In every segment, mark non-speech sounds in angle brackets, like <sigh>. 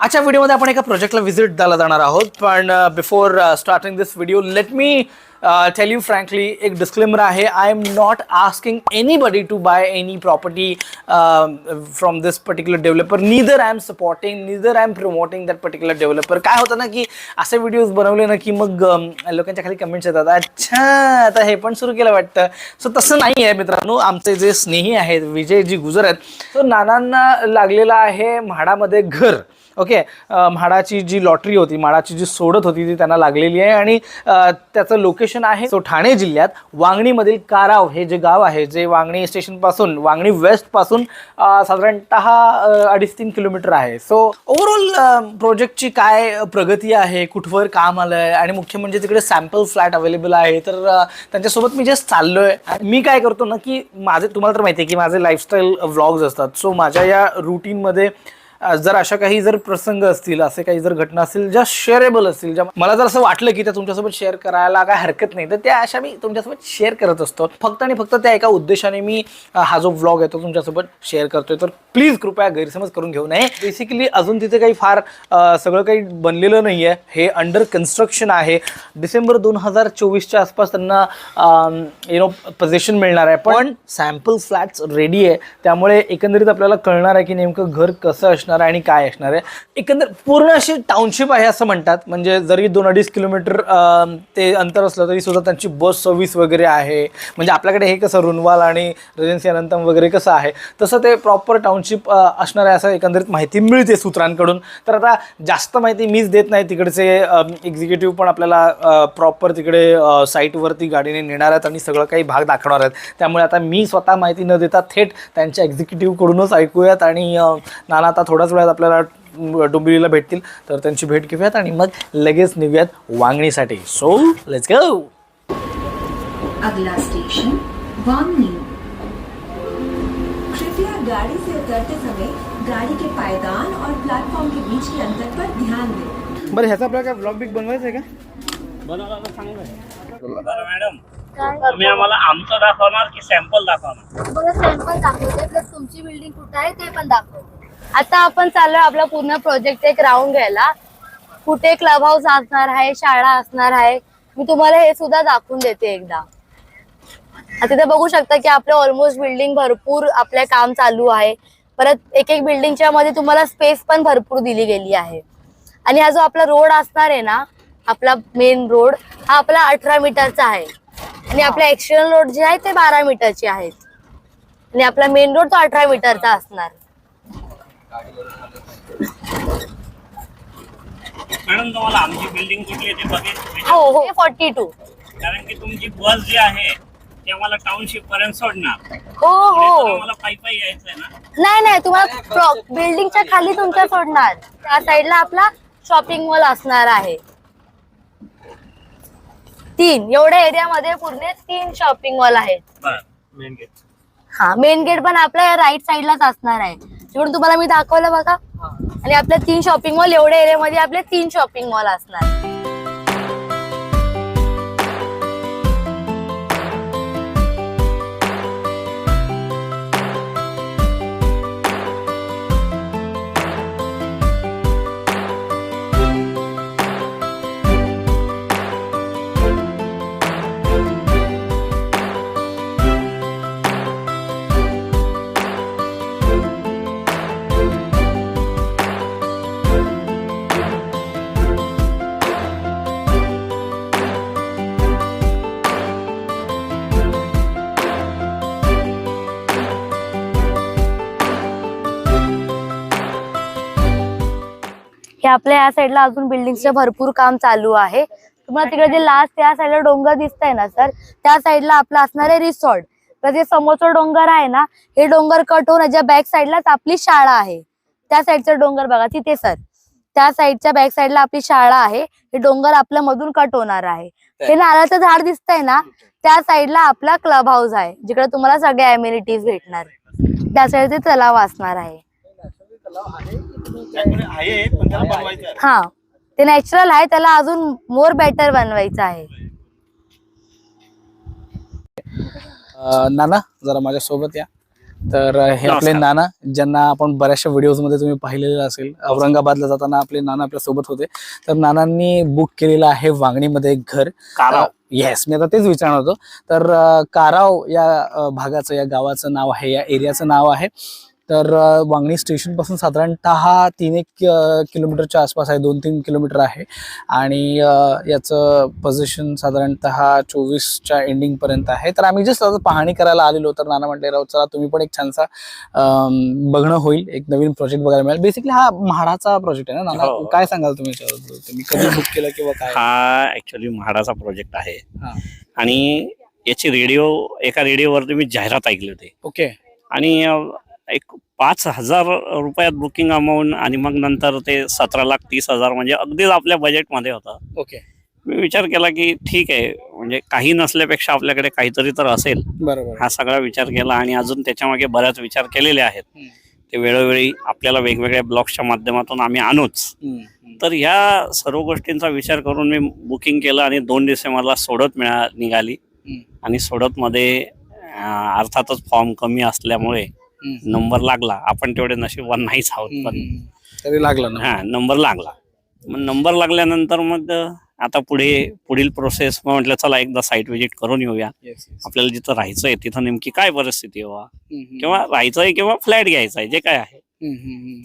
आजच्या व्हिडिओमध्ये आपण एका प्रोजेक्टला व्हिजिट द्यायला जाणार आहोत. पण before starting this video let me tell you frankly एक डिस्क्लेमर आहे. I am not asking anybody to buy any property from this particular developer neither I am supporting neither I am promoting that particular developer काय होतं ना की असे videos बनवले ना की मग लोकांच्या खाली कमेंट्स येतात. अच्छा आता हे पण सुरू केलं वाटतं. सो तसं नाही आहे मित्रांनो. आमचे जे स्नेही आहेत विजयजी गुजर आहेत. तो नानांना लागलेला आहे म्हाडामध्ये घर. ओके म्हाडाची जी लॉटरी होती म्हाडाची जी सोडत होती ती त्यांना लागलेली आहे. आणि त्याचं लोकेशन आहे तो ठाणे जिल्ह्यात वांगणीमधील काराव हे जे गाव आहे जे वांगणी स्टेशनपासून वांगणी वेस्टपासून साधारणतः अडीच तीन किलोमीटर आहे. सो ओव्हरऑल प्रोजेक्टची काय प्रगती आहे कुठवर काम आलं आहे आणि मुख्य म्हणजे तिकडे सॅम्पल फ्लॅट अवेलेबल आहे तर त्यांच्यासोबत मी जस्ट चाललो आहे मी काय करतो ना की माझे तुम्हाला तर माहिती आहे की माझे लाईफस्टाईल व्लॉग्स असतात. सो माझ्या या रुटीनमध्ये जर अशा काही जर प्रसंग असतील असे काही जर घटना असतील ज्या शेअरेबल असतील ज्या मला जर असं वाटलं की त्या तुमच्यासोबत शेअर करायला काय हरकत नाही तर त्या अशा मी तुमच्यासोबत शेअर करत असतो. फक्त आणि फक्त त्या एका उद्देशाने मी हा जो व्लॉग आहे तो तुमच्यासोबत शेअर करतोय. तर प्लीज कृपया गैरसमज करून घेऊ नये. बेसिकली अजून तिथे काही फार सगळं काही बनलेलं नाही आहे हे अंडर कन्स्ट्रक्शन आहे. डिसेंबर दोन हजार चोवीसच्या आसपास त्यांना यु नो पोझिशन मिळणार आहे. पण सॅम्पल फ्लॅट्स रेडी आहे. त्यामुळे एकंदरीत आपल्याला कळणार आहे की नेमकं घर कसं असणार असणार आहे आणि काय असणार आहे. एकंदर पूर्ण अशी टाउनशिप आहे असं म्हणतात. म्हणजे जरी दोन अडीच किलोमीटर ते अंतर असलं तरी सुद्धा त्यांची बस सर्व्हिस वगैरे आहे. म्हणजे आपल्याकडे हे कसं रुनवाल आणि रेजन्सी अनंतम वगैरे कसं आहे तसं ते प्रॉपर टाउनशिप असणार आहे असं एकंदरीत माहिती मिळते सूत्रांकडून. तर आता जास्त माहिती मीच देत नाही. तिकडचे एक्झिक्युटिव्ह पण आपल्याला प्रॉपर तिकडे साईटवरती गाडीने नेणार आहेत आणि सगळं काही भाग दाखवणार आहेत. त्यामुळे आता मी स्वतः माहिती न देता थेट त्यांच्या एक्झिक्युटिव्हकडूनच ऐकूयात आणि नाना आता थोड्याच वेळात आपल्याला डोंबिवलीला भेटतील. तर त्यांची भेट घेऊयात आणि मग लगेच निघूयात वांगणीसाठी. सो लेट्स गो अगला स्टेशन वामनी कृपया गाड़ी से उतरते समय गाड़ी के पायदान और प्लेटफॉर्म के बीच के अंतर पर ध्यान दें। बरं ह्याचा आपल्याला काय ब्लॉग बिग बनवायचं आहे का? बनवलं चांगलं आहे मॅडम तुम्ही आम्हाला आमचं दाखवणार की सॅम्पल दाखवणार? मला सॅम्पल दाखवते. प्लस तुमची बिल्डिंग कुठं आहे ते पण दाखवते. आता आपण चाललोय आपला पूर्ण प्रोजेक्ट एक राऊंड घ्यायला. कुठे क्लब हाऊस असणार आहे शाळा असणार आहे मी तुम्हाला हे सुद्धा दाखवून देते एकदा. आता तिथे बघू शकता की आपल्या ऑलमोस्ट बिल्डिंग भरपूर आपल्या काम चालू आहे. परत एक एक बिल्डिंगच्या मध्ये तुम्हाला स्पेस पण भरपूर दिली गेली आहे. आणि हा जो आपला रोड असणार आहे ना आपला मेन रोड हा आपला अठरा मीटरचा आहे. आणि आपला एक्सटर्नल रोड जे आहे ते बारा मीटरचे आहेत. आणि आपला मेन रोड तो अठरा मीटरचा असणार. मॅडम तुम्हाला आमची बिल्डिंग कुठली आहे ते बघेल हो हो. फॉर्टी टू कारण की तुमची बस जी आहे ती आम्हाला टाउनशिप पर्यंत सोडणार. हो हो. आम्हाला पायी पायी यायचंय ना? नाही नाही तुम्हाला बिल्डिंगच्या खाली तुमच्या सोडणार. त्या साईडला आपला शॉपिंग मॉल असणार आहे. तीन. एवढ्या एरियामध्ये पूर्ण तीन शॉपिंग मॉल आहेत. बरं. मेन गेट हा मेन गेट पण आपल्या राईट साईडलाच असणार आहे. जेवढं तुम्हाला मी दाखवलं बघा. आणि आपल्या तीन शॉपिंग मॉल एवढ्या एरियामध्ये आपले तीन शॉपिंग मॉल असणार. हे आपल्या या साईडला अजून बिल्डिंगचं भरपूर काम चालू आहे. तुम्हाला तिकडे जे लास्ट त्या साईडला डोंगर दिसतंय ना सर त्या साईडला आपलं असणार आहे रिसॉर्ट तर जे समोरचं डोंगर आहे ना हे डोंगर कट होऊन याच्या बॅक साईडलाच आपली शाळा आहे. त्या साईडचं डोंगर बघा तिथे सर त्या साईडच्या बॅक साईडला आपली शाळा आहे. हे डोंगर आपल्या मधून कट होणार आहे. हे नारळाचं झाड दिसतंय ना त्या साईडला आपला क्लब हाऊस आहे. जिकडे तुम्हाला सगळ्या अम्युनिटीज भेटणार. त्या साईड ते तलाव असणार आहे. आहे पण त्याला बनवायचं आहे. हा. ते नॅचरल आहे त्याला अजून मोर बेटर बनवायचं आहे. अ, नाना जरा माझ्या सोबत या. तर अं, हे आपले नमस्कार. नाना ज्यांना आपण बऱ्याचशा व्हिडिओजमध्ये तुम्ही पाहिलेलं असेल औरंगाबादला जाताना आपले नाना आपल्यासोबत होते. तर नानांनी बुक केलेलं आहे वांगणीमध्ये एक घर. काराव. येस मी आता तेच विचारणार होतो. तर अं, काराव या अं, भागाचं या गावाचं नाव आहे या एरियाचं नाव आहे. तर वांगणी स्टेशनपासून साधारणतः तीन एक किलोमीटरच्या आसपास आहे. दोन तीन किलोमीटर आहे. आणि याचं पोझिशन साधारणतः चोवीसच्या एंडिंग पर्यंत आहे. तर आम्ही जस्ट आता पाहणी करायला आलेलो तर नाना म्हटले राव चला तुम्ही पण एक छानसा बघणं होईल. एक नवीन प्रोजेक्ट बघायला मिळेल. बेसिकली हा म्हाडाचा प्रोजेक्ट आहे ना नाना? हो. काय सांगाल तुम्ही? तुम्ही कधी बुक केलं किंवा काय? हा ऍक्च्युली म्हाडाचा प्रोजेक्ट आहे. आणि याची रेडिओ एका रेडिओवरती मी जाहिरात ऐकली होती. ओके. आणि एक पाच हजार रुपयात बुकिंग अमाऊंट आणि मग नंतर ते सतरा लाख तीस हजार म्हणजे अगदीच आपल्या बजेटमध्ये होतं ओके मी विचार केला की ठीक आहे म्हणजे काही नसल्यापेक्षा आपल्याकडे काहीतरी तर असेल बरोबर हा सगळा विचार केला आणि अजून त्याच्यामागे बऱ्याच विचार केलेले आहेत. ते वेळोवेळी आपल्याला वेगवेगळ्या ब्लॉग्सच्या माध्यमातून आम्ही आणूच. तर ह्या सर्व गोष्टींचा विचार करून मी बुकिंग केलं आणि दोन डिसेंबरला सोडत मिळा निघाली. आणि सोडतमध्ये अर्थातच फॉर्म कमी असल्यामुळे. नंबर लागला आपण तेवढे नशीबवान नाहीच आहोत पण. तरी लागलं ना. हा नंबर लागला. मग नंबर लागल्यानंतर मग आता पुढे पुढील प्रोसेस मग म्हटलं चला एकदा साईट व्हिजिट करून येऊया. आपल्याला जिथं राहायचंय तिथं नेमकी काय परिस्थिती हम्म, किंवा राहायचंय किंवा फ्लॅट घ्यायचा आहे जे काय आहे.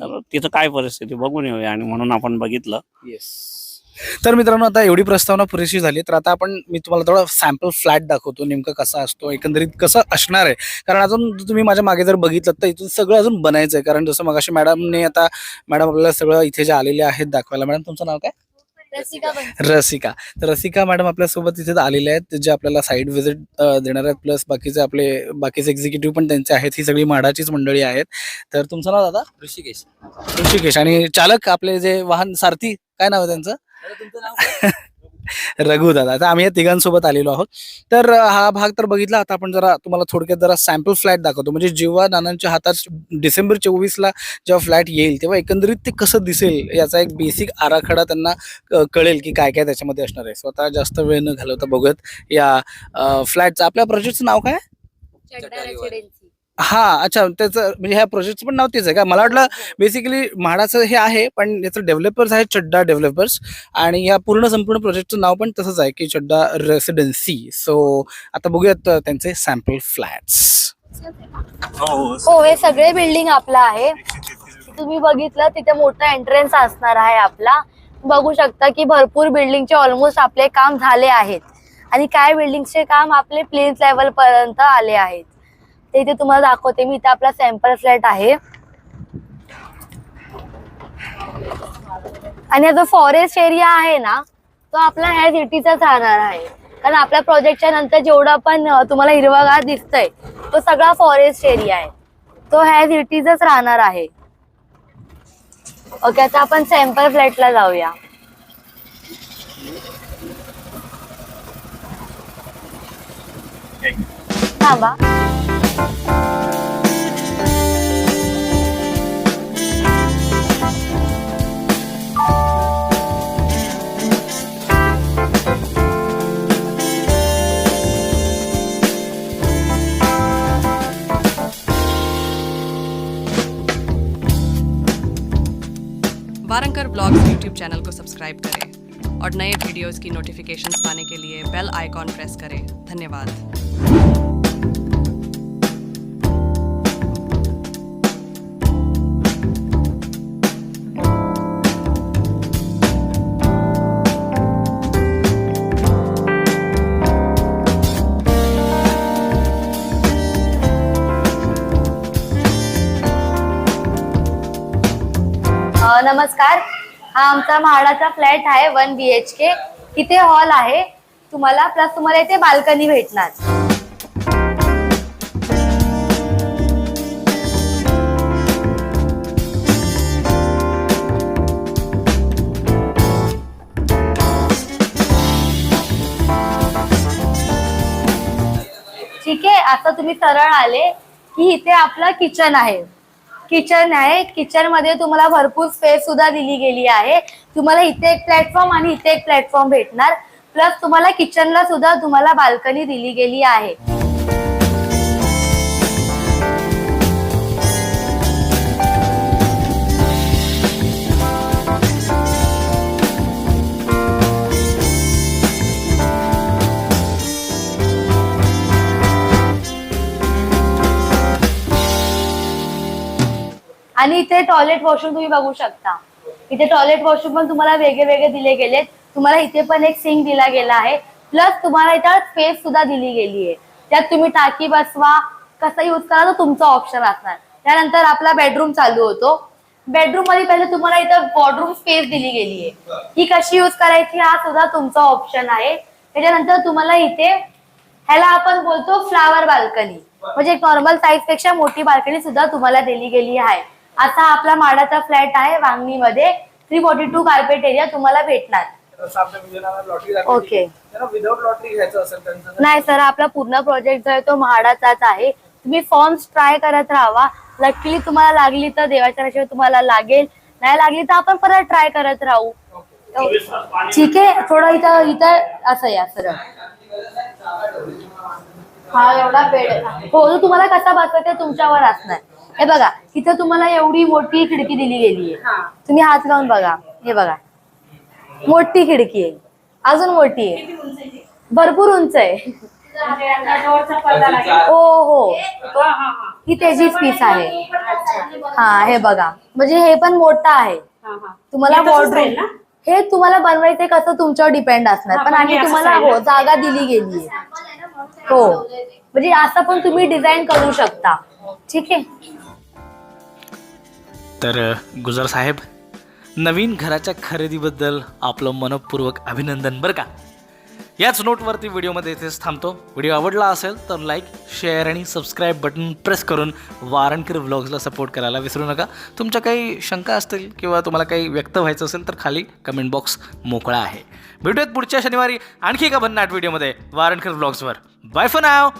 तर तिथं काय परिस्थिती बघून येऊया. आणि म्हणून आपण बघितलं. तर मित्रांनो आता एवढी प्रस्तावना पुरेशी झाली तर आता आपण मी तुम्हाला थोडा सॅम्पल फ्लॅट दाखवतो नेमकं कसा असतो एकंदरीत कसं असणार आहे. कारण अजून तुम्ही माझ्या मागे जर बघितलं तर इथून सगळं अजून बनायचं आहे कारण जसं मगाशी मॅडमने आता मॅडम आपल्याला सगळं इथे जे आलेले आहेत दाखवायला मॅडम तुमचं नाव काय? रसिका रसिका. तर रसिका मॅडम आपल्यासोबत इथे आलेले आहेत जे आपल्याला साईड व्हिजिट देणार आहेत प्लस बाकीचे आपले बाकीचे एक्झिक्युटिव्ह पण त्यांचे आहेत ही सगळी म्हाडाचीच मंडळी आहेत. तर तुमचं नाव दादा? ऋषिकेश. ऋषिकेश. आणि चालक आपले जे वाहन सारथी काय नाव आहे त्यांचं? <laughs> रघु दादा. तर आम्ही या तिघांसोबत आलेलो आहोत. तर हा भाग तर बघितला. आता आपण जरा तुम्हाला थोडक्यात जरा सॅम्पल फ्लॅट दाखवतो. म्हणजे जेव्हा नानांच्या हातात डिसेंबर चोवीसला जेव्हा फ्लॅट येईल तेव्हा एकंदरीत ते कसं दिसेल याचा एक बेसिक आराखडा त्यांना कळेल की काय काय त्याच्यामध्ये असणार आहे. स्वतः जास्त वेळ न घालवता बघत या फ्लॅटचं आपल्या प्रोजेक्टचं नाव काय? हा अच्छा त्याचं म्हणजे ह्या प्रोजेक्टचं पण नाव तेच आहे का? मला वाटलं बेसिकली म्हाडाचं हे आहे पण याचं डेव्हलपर्स आहे चड्डा डेव्हलपर्स आणि या पूर्ण संपूर्ण प्रोजेक्टचं नाव पण तसंच आहे की चड्डा रेसिडेन्सी सो आता बघूयात त्यांचे सॅम्पल फ्लॅट्स हो हे सगळे बिल्डिंग आपलं आहे. तुम्ही बघितलं तिथे मोठा एंट्रन्स असणार आहे आपला. बघू शकता की भरपूर बिल्डिंगचे ऑलमोस्ट आपले काम झाले आहेत. आणि काय बिल्डिंगचे काम आपले प्लेन्स लेवल पर्यंत आले आहेत. ते इथे तुम्हाला दाखवते. मी इथे आपला सॅम्पल फ्लॅट आहे. आणि हा जो फॉरेस्ट एरिया आहे ना तो आपला ह्या सिटीचाच राहणार आहे. कारण आपल्या प्रोजेक्टच्या नंतर जेवढा पण तुम्हाला हिरवागार दिसतंय तो सगळा फॉरेस्ट एरिया आहे. तो ह्या सिटीचाच राहणार आहे. ओके आता आपण सॅम्पल फ्लॅटला जाऊया. थांबा. यूट्यूब चैनल को सब्सक्राइब करें और नए वीडियोस की नोटिफिकेशंस पाने के लिए बेल आइकॉन प्रेस करें। धन्यवाद। नमस्कार। हा आमचा म्हाडाचा फ्लॅट आहे वन बी एच के. इथे हॉल आहे. तुम्हाला प्लस तुम्हाला इथे बाल्कनी भेटणार. ठीक आहे आता तुम्ही सरळ आले की इथे आपलं किचन आहे. किचन आहे. किचनमध्ये तुम्हाला भरपूर स्पेस सुद्धा दिली गेली आहे. तुम्हाला इथे एक प्लॅटफॉर्म आणि इथे एक प्लॅटफॉर्म भेटणार. प्लस तुम्हाला किचनला सुद्धा तुम्हाला बाल्कनी दिली गेली आहे. आणि इथे टॉयलेट वॉशरूम तुम्ही बघू शकता. इथे टॉयलेट वॉशरूम पण तुम्हाला वेगळे वेगळे दिले गेलेत. तुम्हाला इथे पण एक सिंक दिला गेला आहे. प्लस तुम्हाला इथं स्पेस सुद्धा दिली गेली आहे. त्यात तुम्ही टाकी बसवा कसा युज करा तो तुमचा ऑप्शन असणार. त्यानंतर आपला बेडरूम चालू होतो. बेडरूममध्ये पहिले तुम्हाला इथं वॉर्डरूम स्पेस दिली गेली आहे. ही कशी युज करायची हा सुद्धा तुमचा ऑप्शन आहे. त्याच्यानंतर तुम्हाला इथे ह्याला आपण बोलतो फ्लावर बाल्कनी म्हणजे नॉर्मल साईजपेक्षा मोठी बाल्कनी सुद्धा तुम्हाला दिली गेली आहे. असा आपला माडाचा फ्लॅट आहे वांगणीमध्ये. Three forty two carpet area तुम्हाला भेटणार. ओके विदाउट लॉटरी घ्यायचं असेल त्यांचं नाही सर आपला पूर्ण प्रोजेक्ट जो आहे तो म्हाडाचाच आहे. तुम्ही फॉर्म्स ट्राय करत राहा लकीली तुम्हाला लागली तर देवाच्या रशेवर तुम्हाला लागेल. नाही लागली तर आपण परत ट्राय करत राहू. ठीक आहे थोडं इथं इथं असं या सरळ. हा एवढा बेड हो तुम्हाला कसा बसवायचा तुमच्यावर असणार. हे बघा इथं तुम्हाला एवढी मोठी खिडकी दिली गेली आहे. तुम्ही हात लावून बघा. हे बघा. मोठी खिडकी आहे. अजून मोठी आहे. भरपूर उंच आहे. हो हो. ही त्याचीच पीस आहे. हा हे बघा. म्हणजे हे पण मोठं आहे. तुम्हाला वॉर्डरूम हे तुम्हाला बनवायचंय कसं तुमच्यावर डिपेंड असणार? पण आम्ही तुम्हाला हो जागा दिली गेली हो. म्हणजे असं पण तुम्ही डिझाईन करू शकता. ठीक आहे? तर गुजर साहेब नवीन घराच्या खरेदीबद्दल आपलं मनपूर्वक अभिनंदन बरं का? याच नोटवरती व्हिडिओमध्ये इथेच थांबतो. व्हिडिओ आवडला असेल तर लाईक शेअर आणि सबस्क्राईब बटन प्रेस करून वारणकीर व्लॉग्सला सपोर्ट करायला विसरू नका. तुमच्या काही शंका असतील किंवा तुम्हाला काही व्यक्त व्हायचं असेल तर खाली कमेंट बॉक्स मोकळा आहे. भेटूयात पुढच्या शनिवारी आणखी एका भन्नाट व्हिडिओमध्ये वारणकर व्लॉग्सवर बाय फॉर नाव